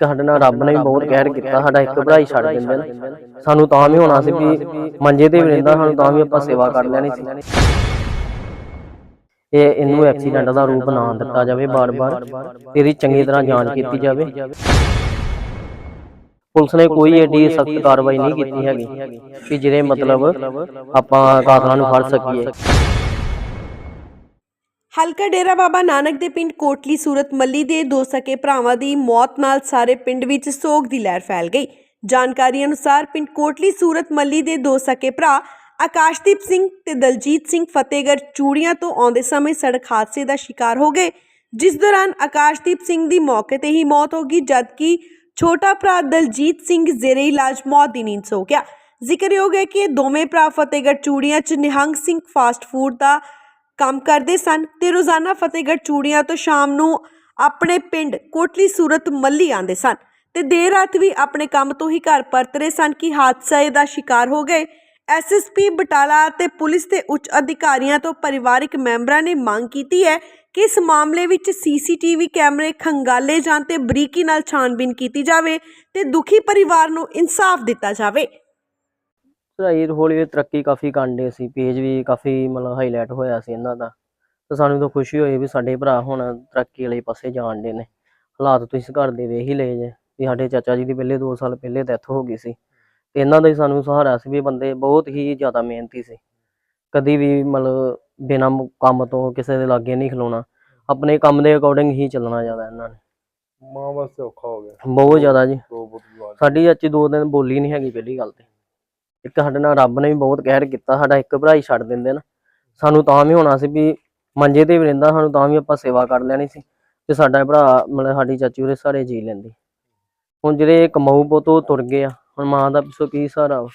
ਇੱਕ ਸਾਡੇ ਨਾਲ ਰੱਬ ਨੇ ਬਹੁਤ ਕਹਿਰ ਕੀਤਾ, ਸਾਡਾ ਇੱਕ ਭਰਾ ਛੱਡ ਦਿੰਦੇ ਨੇ। ਸਾਨੂੰ ਤਾਂ ਵੀ ਹੋਣਾ ਸੀ ਵੀ ਮੰਜੇ ਤੇ ਵੀ ਰਹਿੰਦਾ, ਸਾਨੂੰ ਤਾਂ ਵੀ ਆਪਾਂ ਸੇਵਾ ਕਰ ਲੈਣੀ ਸੀ। ਇਹ ਇਹਨੂੰ ਐਕਸੀਡੈਂਟ ਦਾ ਰੂਪ ਨਾ ਦਿੱਤਾ ਜਾਵੇ ਬਾਰ-ਬਾਰ, ਇਹਦੀ ਚੰਗੀ ਤਰ੍ਹਾਂ ਜਾਂਚ ਕੀਤੀ ਜਾਵੇ। ਪੁਲਿਸ ਨੇ ਕੋਈ ਏਡੀ ਸਖਤ ਕਾਰਵਾਈ ਨਹੀਂ ਕੀਤੀ ਹੈਗੀ ਕਿ ਜਿਹਦੇ ਮਤਲਬ ਆਪਾਂ ਕਾਤਲਾਂ ਨੂੰ ਫੜ ਸਕੀਏ। ਹਲਕਾ ਡੇਰਾ ਬਾਬਾ ਨਾਨਕ ਦੇ ਪਿੰਡ ਕੋਟਲੀ ਸੂਰਤ ਮੱਲੀ ਦੇ ਦੋ ਸਕੇ ਭਰਾਵਾਂ ਦੀ ਮੌਤ ਨਾਲ ਸਾਰੇ ਪਿੰਡ ਵਿੱਚ ਸੋਗ ਦੀ ਲਹਿਰ ਫੈਲ ਗਈ। ਜਾਣਕਾਰੀ ਅਨੁਸਾਰ ਪਿੰਡ ਕੋਟਲੀ ਸੂਰਤ ਮੱਲੀ ਦੇ ਦੋ ਸਕੇ ਭਰਾ ਆਕਾਸ਼ਦੀਪ ਸਿੰਘ ਤੇ ਦਲਜੀਤ ਸਿੰਘ ਫਤਿਹਗੜ੍ਹ ਚੂੜੀਆਂ ਤੋਂ ਆਉਂਦੇ ਸਮੇਂ ਸੜਕ ਹਾਦਸੇ ਦਾ ਸ਼ਿਕਾਰ ਹੋ ਗਏ। ਜਿਸ ਦੌਰਾਨ ਆਕਾਸ਼ਦੀਪ ਸਿੰਘ ਦੀ ਮੌਕੇ ਤੇ ਹੀ ਮੌਤ ਹੋ ਗਈ, ਜਦਕਿ ਛੋਟਾ ਭਰਾ ਦਲਜੀਤ ਸਿੰਘ ਜ਼ੇਰੇ ਇਲਾਜ ਮੌਤ ਦੀ ਨੀਂਦ ਸੋ ਗਿਆ। ਜ਼ਿਕਰਯੋਗ ਹੈ ਕਿ ਇਹ ਦੋਵੇਂ ਭਰਾ ਫਤਿਹਗੜ੍ਹ ਚੂੜੀਆਂ 'ਚ ਨਿਹੰਗ ਸਿੰਘ ਫਾਸਟ ਫੂਡ ਦਾ ਕੰਮ ਕਰਦੇ ਸਨ ਤੇ ਰੋਜ਼ਾਨਾ ਫਤਿਹਗੜ੍ਹ ਚੂੜੀਆਂ ਤੋਂ ਸ਼ਾਮ ਨੂੰ ਆਪਣੇ ਪਿੰਡ ਕੋਟਲੀ ਸੂਰਤ ਮੱਲੀ ਆਉਂਦੇ ਸਨ ਤੇ ਦੇਰ ਰਾਤ ਵੀ ਆਪਣੇ ਕੰਮ ਤੋਂ ਹੀ ਘਰ ਪਰਤ ਰਹੇ ਸਨ ਕਿ ਹਾਦਸੇ ਦਾ ਸ਼ਿਕਾਰ ਹੋ ਗਏ। ਐਸਐਸਪੀ ਬਟਾਲਾ ਤੇ ਪੁਲਿਸ ਦੇ ਉੱਚ ਅਧਿਕਾਰੀਆਂ ਤੋਂ ਪਰਿਵਾਰਕ ਮੈਂਬਰਾਂ ਨੇ ਮੰਗ ਕੀਤੀ ਹੈ ਕਿ ਇਸ ਮਾਮਲੇ ਵਿੱਚ ਸੀਸੀਟੀਵੀ ਕੈਮਰੇ ਖੰਗਾਲੇ ਜਾਣ ਤੇ ਬਰੀਕੀ ਨਾਲ ਛਾਣਬੀਨ ਕੀਤੀ ਜਾਵੇ ਤੇ ਦੁਖੀ ਪਰਿਵਾਰ ਨੂੰ ਇਨਸਾਫ ਦਿੱਤਾ ਜਾਵੇ। ਚੜਾਈ ਹੌਲੀ ਤਰੱਕੀ ਕਾਫੀ ਕਾਂਡੇ ਸੀ ਪੇਜ ਵੀ ਕਾਫੀ ਮਤਲਬ ਹਾਈਲਾਈਟ ਹੋਇਆ ਸੀ ਇਹਨਾਂ ਦਾ। ਤੇ ਸਾਨੂੰ ਤਾਂ ਖੁਸ਼ੀ ਹੋਈ ਵੀ ਸਾਡੇ ਭਰਾ ਹੁਣ ਤਰੱਕੀ ਵਾਲੇ ਪਾਸੇ ਜਾਣ ਦੇ ਨੇ। ਹਾਲਾਤ ਤੁਸੀਂ ਘਰ ਦੇ ਵੇਖ ਹੀ ਲਏ ਜੇ ਵੀ ਸਾਡੇ ਚਾਚਾ ਜੀ ਦੀ ਪਹਿਲੇ 2 ਸਾਲ ਪਹਿਲੇ ਡੈਥ ਹੋ ਗਈ ਸੀ। ਤੇ ਇਹਨਾਂ ਦਾ ਹੀ ਸਾਨੂੰ ਸਹਾਰਾ ਸੀ ਵੀ ਬੰਦੇ ਬਹੁਤ ਹੀ ਜ਼ਿਆਦਾ ਮਿਹਨਤੀ ਸੀ। ਕਦੀ ਵੀ ਮਤਲਬ ਬਿਨਾਂ ਕੰਮ ਤੋਂ ਕਿਸੇ ਦੇ ਲਾਗੇ ਨਹੀਂ ਖਲੋਣਾ। ਆਪਣੇ ਕੰਮ ਦੇ ਅਕੋਰਡਿੰਗ ਹੀ ਚੱਲਣਾ ਜ਼ਿਆਦਾ ਇਹਨਾਂ ਨੇ। ਮਾਂ ਵਾਸਤੇ ਔਖਾ ਹੋ ਗਿਆ। ਬਹੁਤ ਜ਼ਿਆਦਾ ਜੀ। ਸਾਡੀ ਚਾਚੀ ਦੋ ਦਿਨ ਬੋਲੀ ਨਹੀਂ ਹੈਗੀ ਪਹਿਲੀ ਗੱਲ ਤੇ। ਇੱਕ ਸਾਡੇ ਨਾਲ ਰੱਬ ਨੇ ਵੀ ਬਹੁਤ ਕਹਿਰ ਕੀਤਾ ਸਾਡਾ ਇੱਕ ਭਰਾ ਹੀ ਛੱਡ ਦਿੰਦੇ ਨਾ। ਸਾਨੂੰ ਤਾਂ ਵੀ ਹੋਣਾ ਸੀ ਵੀ ਮੰਜੇ ਤੇ ਵੀ ਰਹਿੰਦਾ ਸਾਨੂੰ ਤਾਂ ਵੀ ਆਪਾਂ ਸੇਵਾ ਕਰ ਲੈਣੀ ਸੀ ਤੇ ਸਾਡਾ ਭਰਾ ਮਤਲਬ ਸਾਡੀ ਚਾਚੀ ਉਹਦੇ ਸਾਰੇ ਜੀ ਲੈਂਦੀ। ਹੁਣ ਜਿਹੜੇ ਕਮਾਊ ਪੁੱਤ ਤੁਰ ਗਏ ਆ ਹੁਣ ਮਾਂ ਦਾ ਪਿੱਛੋਂ ਕੀ ਸਹਾਰਾ ਵਾ?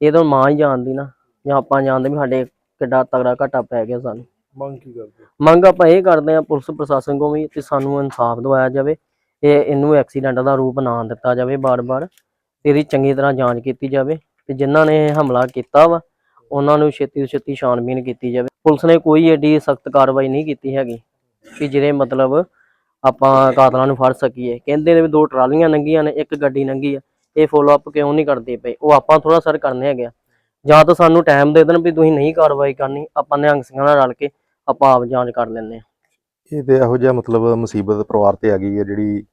ਇਹ ਤਾਂ ਮਾਂ ਹੀ ਜਾਣਦੀ ਨਾ ਜਾਂ ਆਪਾਂ ਜਾਣਦੇ ਵੀ ਸਾਡੇ ਕਿੱਡਾ ਤਗੜਾ ਘਾਟਾ ਪੈ ਗਿਆ ਸਾਨੂੰ। ਮੰਗ ਕੀ ਕਰਦੇ? ਮੰਗ ਆਪਾਂ ਇਹ ਕਰਦੇ ਆ ਪੁਲਿਸ ਪ੍ਰਸ਼ਾਸਨ ਕੋਲ ਵੀ ਕਿ ਸਾਨੂੰ ਇਨਸਾਫ ਦਿਵਾਇਆ ਜਾਵੇ ਇਹ ਇਹਨੂੰ ਐਕਸੀਡੈਂਟ ਦਾ ਰੂਪ ਨਾ ਦਿੱਤਾ ਜਾਵੇ ਬਾਰ-ਬਾਰ ਇਹਦੀ ਚੰਗੀ ਤਰ੍ਹਾਂ ਜਾਂਚ ਕੀਤੀ ਜਾਵੇ। ਤੇ ਜਿਨ੍ਹਾਂ ਨੇ ਹਮਲਾ ਕੀਤਾ ਵਾ, ਉਹਨਾਂ ਨੂੰ ਛੇਤੀ ਤੋਂ ਛੇਤੀ ਛਾਣਬੀਨ ਕੀਤੀ ਜਾਵੇ। ਪੁਲਿਸ ਨੇ ਕੋਈ ਏਡੀ ਸਖਤ ਕਾਰਵਾਈ ਨਹੀਂ ਕੀਤੀ ਹੈਗੀ ਕਿ ਜਿਹਦੇ ਮਤਲਬ ਆਪਾਂ ਕਾਤਲਾਂ ਨੂੰ ਫੜ ਸਕੀਏ। ਕਹਿੰਦੇ ਨੇ ਵੀ ਦੋ ਟਰਾਲੀਆਂ ਲੰਘੀਆਂ ਨੇ, ਇੱਕ ਗੱਡੀ ਲੰਘੀ ਆ, ਇਹ ਫੋਲੋ ਅਪ ਕਿਉਂ ਨਹੀਂ ਕਰਦੇ ਪਏ? ਉਹ ਆਪਾਂ ਥੋੜਾ ਸਰ ਕਰਨੇ ਹੈਗੇ ਆ। ਜਾਂ ਤਾਂ ਸਾਨੂੰ ਟਾਈਮ ਦੇ ਦੇਣ ਵੀ ਤੁਸੀਂ ਨਹੀਂ ਕਾਰਵਾਈ ਕਰਨੀ, ਆਪਾਂ ਨਿਹੰਗ ਸਿੰਘਾਂ ਨਾਲ ਰਲ ਕੇ ਆਪਾਂ ਆਪ ਜਾਂਚ ਕਰ ਲੈਂਦੇ ਹਾਂ ਇਹ ਤੇ ਇਹੋ ਜਿਹਾ ਮਤਲਬ ਮੁਸੀਬਤ ਪਰਿਵਾਰ ਤੇ ਆ ਗਈ ਹੈ ਜਿਹੜੀ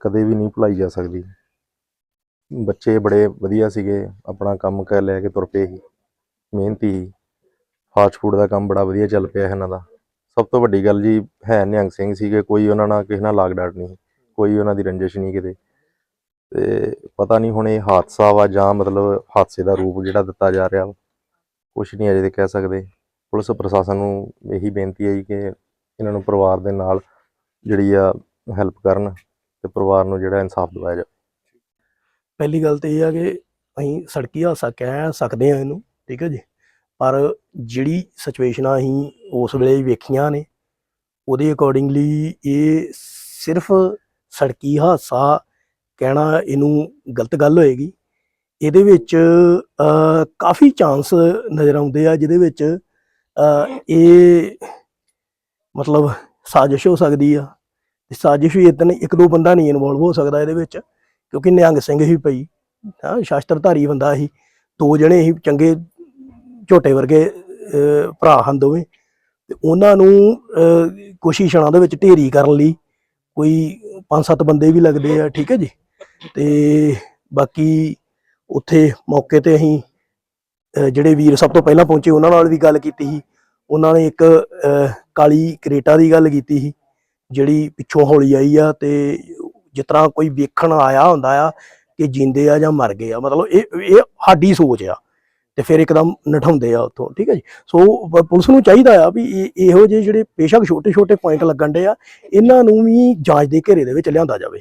ਕਦੇ ਵੀ ਨਹੀਂ ਭੁਲਾਈ ਜਾ ਸਕਦੀ। ਬੱਚੇ ਬੜੇ ਵਧੀਆ ਸੀਗੇ, ਆਪਣਾ ਕੰਮ ਕਰ ਲੈ ਕੇ ਤੁਰ ਪਏ ਸੀ, ਮਿਹਨਤੀ ਸੀ। ਫਾਸਟ ਫੂਡ ਦਾ ਕੰਮ ਬੜਾ ਵਧੀਆ ਚੱਲ ਪਿਆ ਇਹਨਾਂ ਦਾ। ਸਭ ਤੋਂ ਵੱਡੀ ਗੱਲ ਜੀ, ਹੈ ਨਿਹੰਗ ਸਿੰਘ ਸੀਗੇ, ਕੋਈ ਉਹਨਾਂ ਨਾਲ ਕਿਸੇ ਨਾਲ ਲਾਗ ਡਾਟ ਨਹੀਂ ਕੋਈ ਉਹਨਾਂ ਦੀ ਰੰਜਿਸ਼ ਨਹੀਂ ਕਿਤੇ। ਤੇ ਪਤਾ ਨਹੀਂ ਹੁਣ ਇਹ ਹਾਦਸਾ ਵਾ ਜਾਂ ਮਤਲਬ ਹਾਦਸੇ ਦਾ ਰੂਪ ਜਿਹੜਾ ਦਿੱਤਾ ਜਾ ਰਿਹਾ ਵਾ, ਕੁਛ ਨਹੀਂ ਅਜੇ ਤੇ ਕਹਿ ਸਕਦੇ। ਪੁਲਿਸ ਪ੍ਰਸ਼ਾਸਨ ਨੂੰ ਇਹੀ ਬੇਨਤੀ ਹੈ ਜੀ ਕਿ ਇਹਨਾਂ ਨੂੰ ਪਰਿਵਾਰ ਦੇ ਨਾਲ ਜਿਹੜੀ ਆ ਹੈਲਪ ਕਰਨ ਤੇ ਪਰਿਵਾਰ ਨੂੰ ਜਿਹੜਾ ਇਨਸਾਫ ਦਿਵਾਇਆ ਜਾਵੇ। ਪਹਿਲੀ ਗੱਲ ਤੇ ਇਹ ਆ ਕਿ ਅਸੀਂ ਸੜਕੀ ਹਾਦਸਾ ਕਹਿ ਸਕਦੇ ਆ ਇਹਨੂੰ, ਠੀਕ ਹੈ ਜੀ। ਪਰ ਜਿਹੜੀ ਸਿਚੁਏਸ਼ਨਾਂ ਅਸੀਂ ਉਸ ਵੇਲੇ ਵੇਖੀਆਂ ਨੇ, ਉਹਦੇ ਅਕੋਰਡਿੰਗਲੀ ਇਹ ਸਿਰਫ ਸੜਕੀ ਹਾਦਸਾ ਕਹਿਣਾ ਇਹਨੂੰ ਗਲਤ ਗੱਲ ਹੋਏਗੀ। ਇਹਦੇ ਵਿੱਚ ਕਾਫੀ ਚਾਂਸ ਨਜ਼ਰ ਆਉਂਦੇ ਆ, ਜਿਹਦੇ ਵਿੱਚ ਇਹ ਮਤਲਬ ਸਾਜ਼ਿਸ਼ ਹੋ ਸਕਦੀ ਆ। ਤੇ ਸਾਜ਼ਿਸ਼ ਵੀ ਇਤਨ, ਇੱਕ ਦੋ ਬੰਦਾ ਨਹੀਂ ਇਨਵੋਲਵ ਹੋ ਸਕਦਾ ਇਹਦੇ ਵਿੱਚ। ਕਿਉਂਕਿ ਨਿਹੰਗ ਸਿੰਘ ਹੀ ਪਈ ਹਾਂ ਸ਼ਾਸਤਰਧਾਰੀ ਬੰਦਾ ਸੀ। ਦੋ ਜਣੇ ਹੀ ਚੰਗੇ ਝੋਟੇ ਵਰਗੇ ਭਰਾ ਹਨ ਦੋਵੇਂ। ਤੇ ਉਹਨਾਂ ਨੂੰ ਕੋਸ਼ਿਸ਼ਾਂ ਦੇ ਵਿੱਚ ਢੇਰੀ ਕਰਨ ਲਈ ਕੋਈ ਪੰਜ ਸੱਤ ਬੰਦੇ ਵੀ ਲੱਗਦੇ ਆ ਠੀਕ ਹੈ ਜੀ? ਤੇ ਬਾਕੀ ਉੱਥੇ ਮੌਕੇ ਤੇ ਅਸੀਂ ਜਿਹੜੇ ਵੀਰ ਸਭ ਤੋਂ ਪਹਿਲਾਂ ਪਹੁੰਚੇ ਉਹਨਾਂ ਨਾਲ ਵੀ ਗੱਲ ਕੀਤੀ ਸੀ। ਉਹਨਾਂ ਨੇ ਇੱਕ ਅਹ, ਕਾਲੀ ਕਰੇਟਾ ਦੀ ਗੱਲ ਕੀਤੀ ਸੀ ਜਿਹੜੀ ਪਿੱਛੋਂ ਹੌਲੀ ਆਈ ਆ ਤੇ ਜਿਸ ਤਰ੍ਹਾਂ ਕੋਈ ਵੇਖਣ ਆਇਆ ਹੁੰਦਾ ਆ ਕਿ ਜਿੰਦੇ ਆ ਜਾਂ ਮਰ ਗਏ ਆ, ਮਤਲਬ ਇਹ ਇਹ ਸਾਡੀ ਸੋਚ ਆ ਤੇ ਫਿਰ ਇੱਕਦਮ ਨਠਾਉਂਦੇ ਆ ਉੱਥੋਂ, ਠੀਕ ਹੈ ਜੀ? ਸੋ ਪੁਲਿਸ ਨੂੰ ਚਾਹੀਦਾ ਆ ਵੀ ਇਹ- ਇਹੋ ਜਿਹੇ ਜਿਹੜੇ ਬੇਸ਼ੱਕ ਛੋਟੇ ਛੋਟੇ ਪੁਆਇੰਟ ਲੱਗਣ ਦੇ ਆ, ਇਹਨਾਂ ਨੂੰ ਵੀ ਜਾਂਚ ਦੇ ਘੇਰੇ ਦੇ ਵਿੱਚ ਲਿਆਂਦਾ ਜਾਵੇ।